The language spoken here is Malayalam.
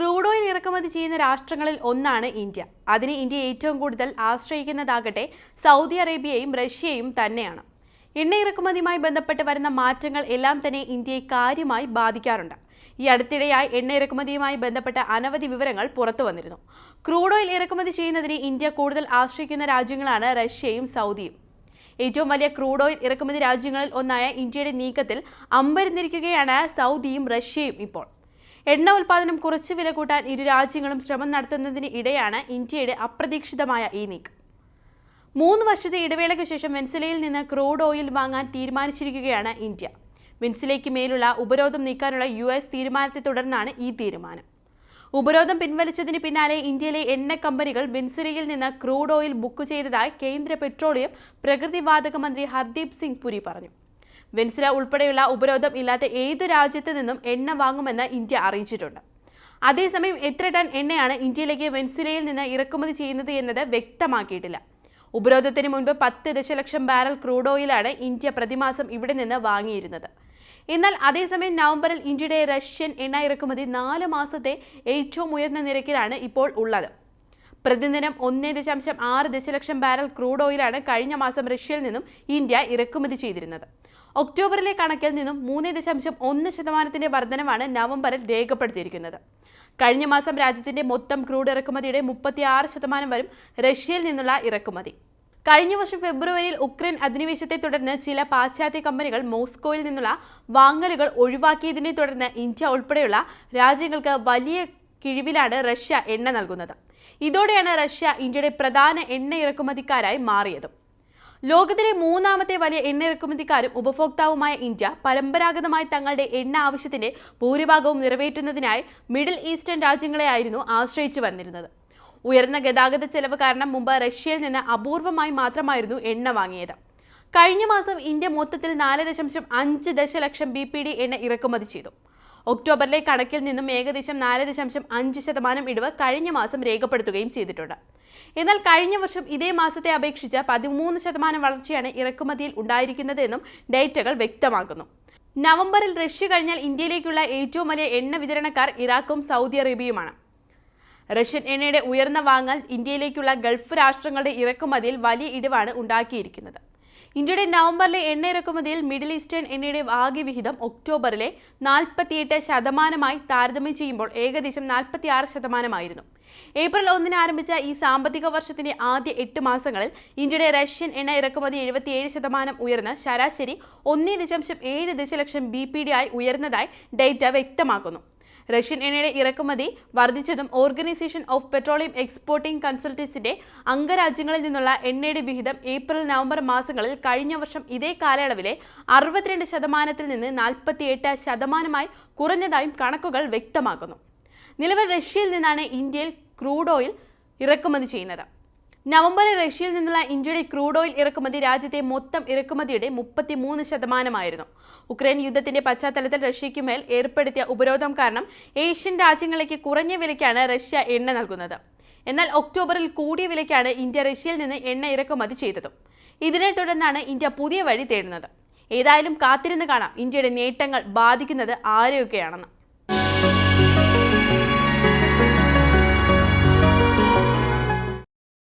ക്രൂഡ് ഓയിൽ ഇറക്കുമതി ചെയ്യുന്ന രാഷ്ട്രങ്ങളിൽ ഒന്നാണ് ഇന്ത്യ. അതിന് ഇന്ത്യ ഏറ്റവും കൂടുതൽ ആശ്രയിക്കുന്നതാകട്ടെ സൗദി അറേബ്യയും റഷ്യയും തന്നെയാണ്. എണ്ണ ഇറക്കുമതിയുമായി ബന്ധപ്പെട്ട് വരുന്ന മാറ്റങ്ങൾ എല്ലാം തന്നെ ഇന്ത്യയെ കാര്യമായി ബാധിക്കാറുണ്ട്. ഈ അടുത്തിടെയായി എണ്ണ ഇറക്കുമതിയുമായി ബന്ധപ്പെട്ട അനവധി വിവരങ്ങൾ പുറത്തു വന്നിരുന്നു. ക്രൂഡ് ഓയിൽ ഇറക്കുമതി ചെയ്യുന്നതിന് ഇന്ത്യ കൂടുതൽ ആശ്രയിക്കുന്ന രാജ്യങ്ങളാണ് റഷ്യയും സൗദിയും. ഏറ്റവും വലിയ ക്രൂഡ് ഓയിൽ ഇറക്കുമതി രാജ്യങ്ങളിൽ ഒന്നായ ഇന്ത്യയുടെ നീക്കത്തിൽ അമ്പരന്നിരിക്കുകയാണ് സൗദിയും റഷ്യയും ഇപ്പോൾ. എണ്ണ ഉൽപ്പാദനം കുറച്ച് വില കൂട്ടാൻ ഇരു രാജ്യങ്ങളും ശ്രമം നടത്തുന്നതിന് ഇടെയാണ് ഇന്ത്യയുടെ അപ്രതീക്ഷിതമായ ഈ നീക്കം. മൂന്ന് വർഷത്തെ ഇടവേളയ്ക്ക് ശേഷം വെൻസിലയിൽ നിന്ന് ക്രൂഡ് ഓയിൽ വാങ്ങാൻ തീരുമാനിച്ചിരിക്കുകയാണ് ഇന്ത്യ. വെൻസിലയ്ക്ക് മേലുള്ള ഉപരോധം നീക്കാനുള്ള യു എസ് തീരുമാനത്തെ തുടർന്നാണ് ഈ തീരുമാനം. ഉപരോധം പിൻവലിച്ചതിന് പിന്നാലെ ഇന്ത്യയിലെ എണ്ണ കമ്പനികൾ വെൻസിലയിൽ നിന്ന് ക്രൂഡ് ഓയിൽ ബുക്ക് ചെയ്തതായി കേന്ദ്ര പെട്രോളിയം പ്രകൃതിവാതക മന്ത്രി ഹർദീപ് സിംഗ് പുരി പറഞ്ഞു. വെൻസുല ഉൾപ്പെടെയുള്ള ഉപരോധം ഇല്ലാത്ത ഏത് രാജ്യത്തു നിന്നും എണ്ണ വാങ്ങുമെന്ന് ഇന്ത്യ അറിയിച്ചിട്ടുണ്ട്. അതേസമയം എത്ര ടൺ എണ്ണയാണ് ഇന്ത്യയിലേക്ക് വെനിസ്വലയിൽ നിന്ന് ഇറക്കുമതി ചെയ്യുന്നത് എന്നത് വ്യക്തമാക്കിയിട്ടില്ല. ഉപരോധത്തിന് മുൻപ് പത്ത് ദശലക്ഷം ബാരൽ ക്രൂഡ് ഓയിലാണ് ഇന്ത്യ പ്രതിമാസം ഇവിടെ നിന്ന് വാങ്ങിയിരുന്നത്. എന്നാൽ അതേസമയം നവംബറിൽ ഇന്ത്യയുടെ റഷ്യൻ എണ്ണ ഇറക്കുമതി നാല് മാസത്തെ ഏറ്റവും ഉയർന്ന നിരക്കിലാണ് ഇപ്പോൾ ഉള്ളത്. പ്രതിദിനം ഒന്നേ ദശാംശം ആറ് ദശലക്ഷം ബാരൽ ക്രൂഡ് ഓയിലാണ് കഴിഞ്ഞ മാസം റഷ്യയിൽ നിന്നും ഇന്ത്യ ഇറക്കുമതി ചെയ്തിരുന്നത്. ഒക്ടോബറിലെ കണക്കിൽ നിന്നും മൂന്ന് ദശാംശം ഒന്ന് ശതമാനത്തിന്റെ വർധനമാണ് നവംബറിൽ രേഖപ്പെടുത്തിയിരിക്കുന്നത്. കഴിഞ്ഞ മാസം രാജ്യത്തിന്റെ മൊത്തം ക്രൂഡ് ഇറക്കുമതിയുടെ മുപ്പത്തിയാറ് ശതമാനം വരും റഷ്യയിൽ നിന്നുള്ള ഇറക്കുമതി. കഴിഞ്ഞ വർഷം ഫെബ്രുവരിയിൽ ഉക്രൈൻ അധിനിവേശത്തെ തുടർന്ന് ചില പാശ്ചാത്യ കമ്പനികൾ മോസ്കോയിൽ നിന്നുള്ള വാങ്ങലുകൾ ഒഴിവാക്കിയതിനെ തുടർന്ന് ഇന്ത്യ ഉൾപ്പെടെയുള്ള രാജ്യങ്ങൾക്ക് വലിയ കിഴിവിലാണ് റഷ്യ എണ്ണ നൽകുന്നത്. ഇതോടെയാണ് റഷ്യ ഇന്ത്യയുടെ പ്രധാന എണ്ണ ഇറക്കുമതിക്കാരായി മാറിയതും. ലോകത്തിലെ മൂന്നാമത്തെ വലിയ എണ്ണ ഇറക്കുമതിക്കാരും ഉപഭോക്താവുമായ ഇന്ത്യ പരമ്പരാഗതമായി തങ്ങളുടെ എണ്ണ ആവശ്യത്തിന്റെ ഭൂരിഭാഗവും നിറവേറ്റുന്നതിനായി മിഡിൽ ഈസ്റ്റേൺ രാജ്യങ്ങളെയായിരുന്നു ആശ്രയിച്ചു വന്നിരുന്നത്. ഉയർന്ന ഗതാഗത ചെലവ് കാരണം മുമ്പ് റഷ്യയിൽ നിന്ന് അപൂർവമായി മാത്രമായിരുന്നു എണ്ണ വാങ്ങിയത്. കഴിഞ്ഞ മാസം ഇന്ത്യ മൊത്തത്തിൽ നാല് ദശാംശം അഞ്ച് ദശലക്ഷം ബി പി ഡി എണ്ണ ഇറക്കുമതി ചെയ്തു. ഒക്ടോബറിലെ കണക്കിൽ നിന്നും ഏകദേശം നാല് ദശാംശം അഞ്ച് ശതമാനം ഇടിവ് കഴിഞ്ഞ മാസം രേഖപ്പെടുത്തുകയും ചെയ്തിട്ടുണ്ട്. എന്നാൽ കഴിഞ്ഞ വർഷം ഇതേ മാസത്തെ അപേക്ഷിച്ച് പതിമൂന്ന് ശതമാനം വളർച്ചയാണ് ഇറക്കുമതിയിൽ ഉണ്ടായിരിക്കുന്നതെന്നും ഡേറ്റകൾ വ്യക്തമാക്കുന്നു. നവംബറിൽ റഷ്യ കഴിഞ്ഞാൽ ഇന്ത്യയിലേക്കുള്ള ഏറ്റവും വലിയ എണ്ണ വിതരണക്കാർ ഇറാഖും സൗദി അറേബ്യയുമാണ്. റഷ്യൻ എണ്ണയുടെ ഉയർന്ന വാങ്ങൽ ഇന്ത്യയിലേക്കുള്ള ഗൾഫ് രാഷ്ട്രങ്ങളുടെ ഇറക്കുമതിയിൽ വലിയ ഇടിവാണ് ഉണ്ടാക്കിയിരിക്കുന്നത്. ഇന്ത്യയുടെ നവംബറിലെ എണ്ണ ഇറക്കുമതിയിൽ മിഡിൽ ഈസ്റ്റേൺ എണ്ണയുടെ ആകെ വിഹിതം ഒക്ടോബറിലെ നാൽപ്പത്തിയെട്ട് ശതമാനമായി താരതമ്യം ചെയ്യുമ്പോൾ ഏകദേശം നാൽപ്പത്തിയാറ് ശതമാനമായിരുന്നു. ഏപ്രിൽ ഒന്നിന് ആരംഭിച്ച ഈ സാമ്പത്തിക വർഷത്തിന്റെ ആദ്യ എട്ട് മാസങ്ങളിൽ ഇന്ത്യയുടെ റഷ്യൻ എണ്ണ ഇറക്കുമതി എഴുപത്തിയേഴ് ശതമാനം ഉയർന്ന് ശരാശരി ഒന്നേ ദശാംശം ഏഴ് ദശലക്ഷം ബി പി ഡി ആയി ഉയർന്നതായി ഡേറ്റ വ്യക്തമാക്കുന്നു. റഷ്യൻ എണ്ണയുടെ ഇറക്കുമതി വർദ്ധിച്ചതും ഓർഗനൈസേഷൻ ഓഫ് പെട്രോളിയം എക്സ്പോർട്ടിംഗ് കൺസൾട്ടൻസിന്റെ അംഗരാജ്യങ്ങളിൽ നിന്നുള്ള എണ്ണയുടെ വിഹിതം ഏപ്രിൽ നവംബർ മാസങ്ങളിൽ കഴിഞ്ഞ വർഷം ഇതേ കാലയളവിലെ അറുപത്തിരണ്ട് ശതമാനത്തിൽ നിന്ന് നാൽപ്പത്തിയെട്ട് ശതമാനമായി കുറഞ്ഞതായും കണക്കുകൾ വ്യക്തമാക്കുന്നു. നിലവിൽ റഷ്യയിൽ നിന്നാണ് ഇന്ത്യയിൽ ക്രൂഡ് ഓയിൽ ഇറക്കുമതി ചെയ്യുന്നത്. നവംബറിൽ റഷ്യയിൽ നിന്നുള്ള ഇന്ത്യയുടെ ക്രൂഡ് ഓയിൽ ഇറക്കുമതി രാജ്യത്തെ മൊത്തം ഇറക്കുമതിയുടെ മുപ്പത്തിമൂന്ന് ശതമാനമായിരുന്നു. ഉക്രൈൻ യുദ്ധത്തിന്റെ പശ്ചാത്തലത്തിൽ റഷ്യയ്ക്ക് മേൽ ഏർപ്പെടുത്തിയ ഉപരോധം കാരണം ഏഷ്യൻ രാജ്യങ്ങളിലേക്ക് കുറഞ്ഞ വിലയ്ക്കാണ് റഷ്യ എണ്ണ നൽകുന്നത്. എന്നാൽ ഒക്ടോബറിൽ കൂടിയ വിലയ്ക്കാണ് ഇന്ത്യ റഷ്യയിൽ നിന്ന് എണ്ണ ഇറക്കുമതി ചെയ്തതും. ഇതിനെ തുടർന്നാണ് ഇന്ത്യ പുതിയ വഴി തേടുന്നത്. ഏതായാലും കാത്തിരുന്ന് കാണാം ഇന്ത്യയുടെ നേട്ടങ്ങൾ ബാധിക്കുന്നത് ആരെയൊക്കെയാണെന്ന്.